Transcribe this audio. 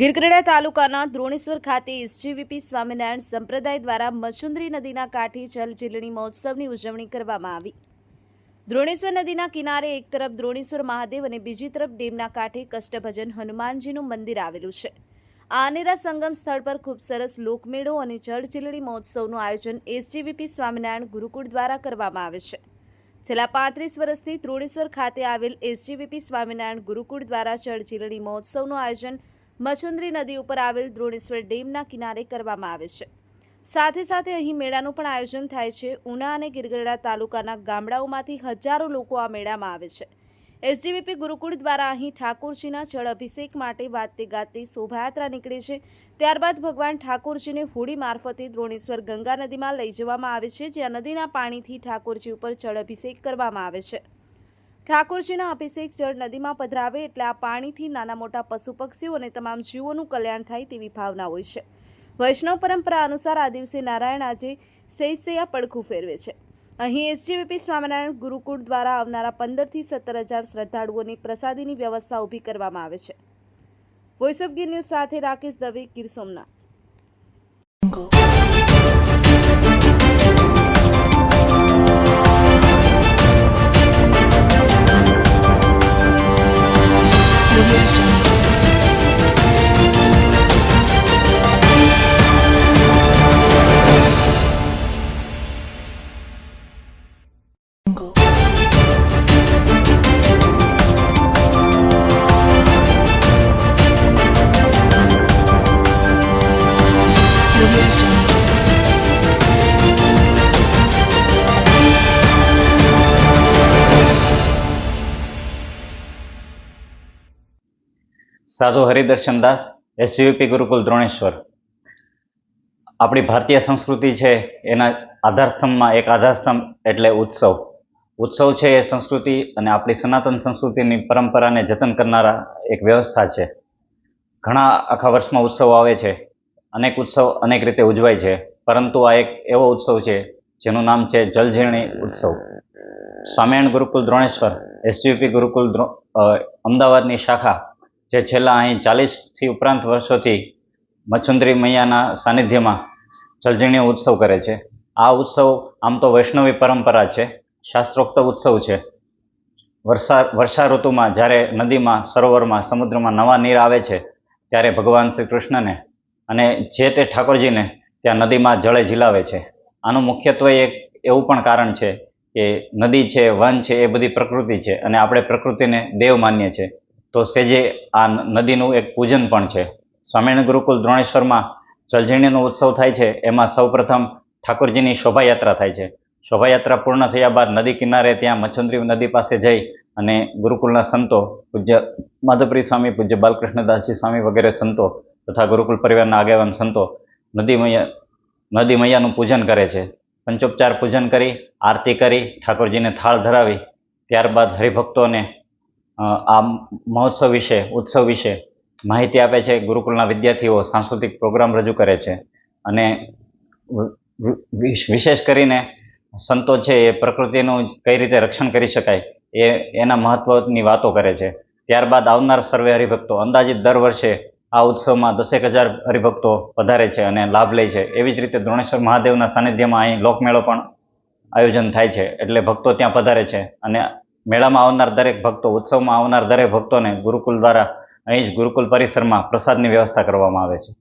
ગીરગઢડા તાલુકાના દ્રોણેશ્વર ખાતે એસજીવીપી સ્વામિનારાયણ સંપ્રદાય દ્વારા મચુંદરી નદીના કાંઠે જલ મહોત્સવની ઉજવણી કરવામાં આવી. દ્રોણેશ્વર નદીના કિનારે એક તરફ દ્રોણેશ્વર મહાદેવ અને બીજી તરફ ડેમના કાંઠે કષ્ટભજન હનુમાનજીનું મંદિર આવેલું છે. આ અનેરા સંગમ સ્થળ પર ખૂબ સરસ લોકમેળો અને જળ મહોત્સવનું આયોજન એસજીવીપી સ્વામિનારાયણ ગુરુકુળ દ્વારા કરવામાં આવે છે. છેલ્લા પાંત્રીસ વર્ષથી ત્રોણેશ્વર ખાતે આવેલ એસજીવીપી સ્વામિનારાયણ ગુરુકુળ દ્વારા જળ મહોત્સવનું આયોજન મચુંદરી નદી ઉપર આવેલ દ્રોણેશ્વર ડેમના કિનારે કરવામાં આવે છે. સાથે સાથે અહીં મેળાનું પણ આયોજન થાય છે. ઉના અને ગીરગઢડા તાલુકાના ગામડાઓમાંથી હજારો લોકો આ મેળામાં આવે છે. એસજીવીપી ગુરુકુળ દ્વારા અહીં ઠાકોરજીના જળ અભિષેક માટે વાતે ગાતે શોભાયાત્રા નીકળે છે. ત્યારબાદ ભગવાન ઠાકોરજીને હોડી મારફતે દ્રોણેશ્વર ગંગા નદીમાં લઈ જવામાં આવે છે, જ્યાં નદીના પાણીથી ઠાકોરજી ઉપર જળ અભિષેક કરવામાં આવે છે. ઠાકોરજીના અભિષેક જળ નદીમાં પધરાવે એટલે આ પાણીથી નાના મોટા પશુ પક્ષીઓ અને તમામ જીવોનું કલ્યાણ થાય તેવી ભાવના હોય છે. વૈષ્ણવ પરંપરા અનુસાર આ દિવસે નારાયણ આજે સૈસૈયા પડખું ફેરવે છે. અહીં એસજીવીપી સ્વામિનારાયણ ગુરુકુળ દ્વારા આવનારા પંદરથી સત્તર હજાર શ્રદ્ધાળુઓની પ્રસાદીની વ્યવસ્થા ઊભી કરવામાં આવે છે. વોઇસ ઓફ ગીર ન્યૂઝ સાથે રાકેશ દવે ગીર સોમનાથ. સાધુ હરિદર્શન દાસ, એસયુપી ગુરુકુલ દ્રોણેશ્વર. આપણી ભારતીય સંસ્કૃતિ છે એના આધારસ્તંભમાં એક આધારસ્તંભ એટલે ઉત્સવ. ઉત્સવ છે એ સંસ્કૃતિ અને આપણી સનાતન સંસ્કૃતિની પરંપરાને જતન કરનારા એક વ્યવસ્થા છે. ઘણા આખા વર્ષમાં ઉત્સવ આવે છે. અનેક ઉત્સવ અનેક રીતે ઉજવાય છે. પરંતુ આ એક એવો ઉત્સવ છે જેનું નામ છે જલઝીલણી ઉત્સવ. Swaminarayan Gurukul Droneshwar, S U P Gurukul અમદાવાદની શાખા જે છેલ્લા અહીં ચાલીસથી ઉપરાંત વર્ષોથી મચ્છુંદ્રી મૈયાના સાનિધ્યમાં જલઝીણી ઉત્સવ કરે છે. આ ઉત્સવ આમ તો વૈષ્ણવી પરંપરા છે, શાસ્ત્રોક્ત ઉત્સવ છે. વર્ષા વર્ષા ઋતુમાં જ્યારે નદીમાં, સરોવરમાં, સમુદ્રમાં નવા નીર આવે છે, ત્યારે ભગવાન શ્રી કૃષ્ણને અને જે તે ઠાકોરજીને ત્યાં નદીમાં જળે ઝીલાવે છે. આનું મુખ્યત્વે એક એવું પણ કારણ છે કે નદી છે, વન છે, એ બધી પ્રકૃતિ છે અને આપણે પ્રકૃતિને દેવ માનીએ છીએ. તો સેજે આ નદીનું એક પૂજન પણ છે. સ્વામિનારાયણ ગુરુકુલ દ્રોણેશ્વરમાં જલઝીણીનો ઉત્સવ થાય છે. એમાં સૌપ્રથમ ઠાકોરજીની શોભાયાત્રા થાય છે. શોભાયાત્રા પૂર્ણ થયા બાદ નદી કિનારે ત્યાં મચ્છુંદરી નદી પાસે જઈ અને ગુરુકુલના સંતો, પૂજ્ય માધવપ્રી સ્વામી, પૂજ્ય બાલકૃષ્ણદાસજી સ્વામી વગેરે સંતો તથા ગુરુકુલ પરિવારના આગેવાન સંતો નદી મૈયા નદી મૈયાનું પૂજન કરે છે. પંચોપચાર પૂજન કરી, આરતી કરી, ઠાકોરજીને થાળ ધરાવી, ત્યારબાદ હરિભક્તોને આ મહોત્સવ વિશે, ઉત્સવ વિશે માહિતી આપે છે. ગુરુકુલના વિદ્યાર્થીઓ સાંસ્કૃતિક પ્રોગ્રામ રજૂ કરે છે. અને વિશેષ કરીને સંતો છે એ પ્રકૃતિનું કઈ રીતે રક્ષણ કરી શકાય એ, એના મહત્વની વાતો કરે છે. ત્યારબાદ આવનાર સર્વે હરિભક્તો અંદાજિત દર વર્ષે આ ઉત્સવમાં દસેક હજાર હરિભક્તો વધારે છે અને લાભ લે છે. એવી જ રીતે દ્રોણેશ્વર મહાદેવના સાનિધ્યમાં અહીં લોકમેળો પણ આયોજન થાય છે. એટલે ભક્તો ત્યાં પધારે છે અને મેળામાં આવનાર દરેક ભક્તો, ઉત્સવમાં આવનાર દરેક ભક્તોને ગુરુકુલ દ્વારા અહીં જ ગુરુકુલ પરિસરમાં પ્રસાદની વ્યવસ્થા કરવામાં આવે છે.